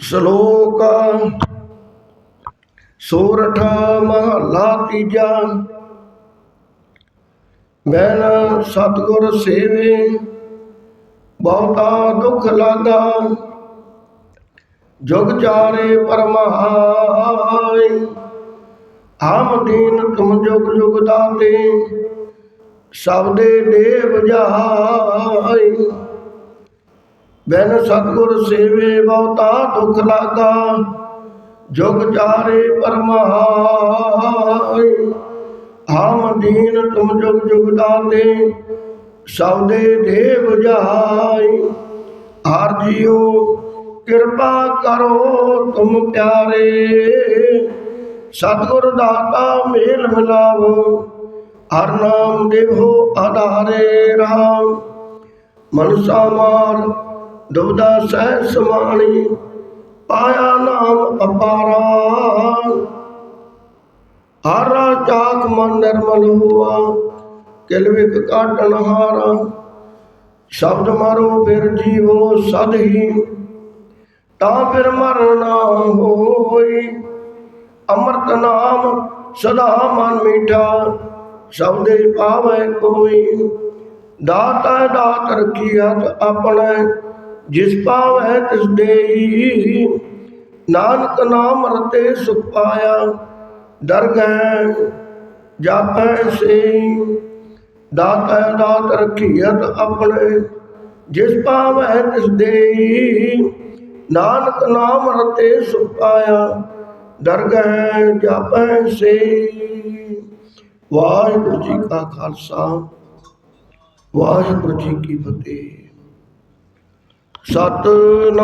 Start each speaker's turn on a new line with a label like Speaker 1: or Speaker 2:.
Speaker 1: ਸ਼ਲੋਕ, ਸੋਰਠ, ਮਹਲਾ ਤੀਜਾ। ਮੈਨ ਸਤਿਗੁਰ ਸੇਵੇ, ਬਹੁਤਾ ਦੁੱਖ ਲਾਗਾ। ਜੁਗ ਚਾਰੇ ਪਰਮਾਈ ਹਮ ਦੀਨ ਤੁਮ ਜੁਗ ਜੁਗ ਦਾਤੇ ਸਬਦੇ ਦੇ ਬੁਝਾਈ ਬੈਨ ਸਤਿਗੁਰ ਸੇਵੇ ਬਹੁਤਾ ਦੁਖ ਲਾਗਾ, ਜੁਗ ਚਾਰੇ ਪਰਮਾਈ ਹਮ ਦੀਨ ਤੁਮ ਜੁਗ ਜੁਗ ਦਾਤੇ ਸਬਦੇ ਦੇ ਬੁਝਾਈ ਹਰ ਜੀਓ ਕਿਰਪਾ ਕਰੋ ਤੁਮ ਪਿਆਰੇ, ਸਤਿਗੁਰ ਦਾਤਾ ਮੇਲ ਮਿਲਾਵੋ, ਹਰ ਨਾਮ ਦੇਵੋ ਆਧਾਰੇ ਰਾਮ। ਮਨਸਾ ਮਾਰ ਦੁਬਦਾ ਸਹਿ ਸਮਾਣੀ, ਪਾਇਆ ਨਾਮ ਅਪਾਰਾ। ਹਰ ਚਾਕ ਮਨ ਨਿਰਮਲ ਹੋਆ, ਕਿਲ ਵਿਕ ਕਾਟਣ ਹਾਰਾ। ਸ਼ਬਦ ਮਾਰੋ ਫਿਰ ਜੀਵੋ ਸਦ ਹੀ ਤਾਂ ਫਿਰ ਮਰਨ ਨਾ ਹੋਈ। ਅੰਮ੍ਰਿਤ ਨਾਮ ਸਦਾ ਮਨ ਮੀਠਾ ਸਬਦੇ ਪਾਵੈ ਕੋਈ। ਦਾਤਾ ਦਾਤ ਰਖੀ ਹੱਥ ਆਪਣਾ ਜਿਸ ਪਾਵੈ ਤਿਸ ਦੇਈ ਨਾਨਕ ਨਾਮ ਰਤੇ ਸੁਖ ਪਾਇਆ ਦਰਗਹਿ ਜਾਪੈ ਸੇ ਦਾਤਾ ਦਾਤ ਰਖੀ ਆਪਣੇ, ਜਿਸ ਪਾਵੈ ਤਿਸ ਦੇਈ ਨਾਨਕ ਨਾਮ ਰਤੇ ਸੁਖ ਪਾਇਆ ਦਰਗਹਿ ਜਾਪੈ ਸੇ ਵਾਹਿਗੁਰੂ ਜੀ ਕਾ ਖਾਲਸਾ, ਵਾਹਿਗੁਰੂ ਜੀ ਕੀ ਫਤਿਹ। ਸਤਨਾਮ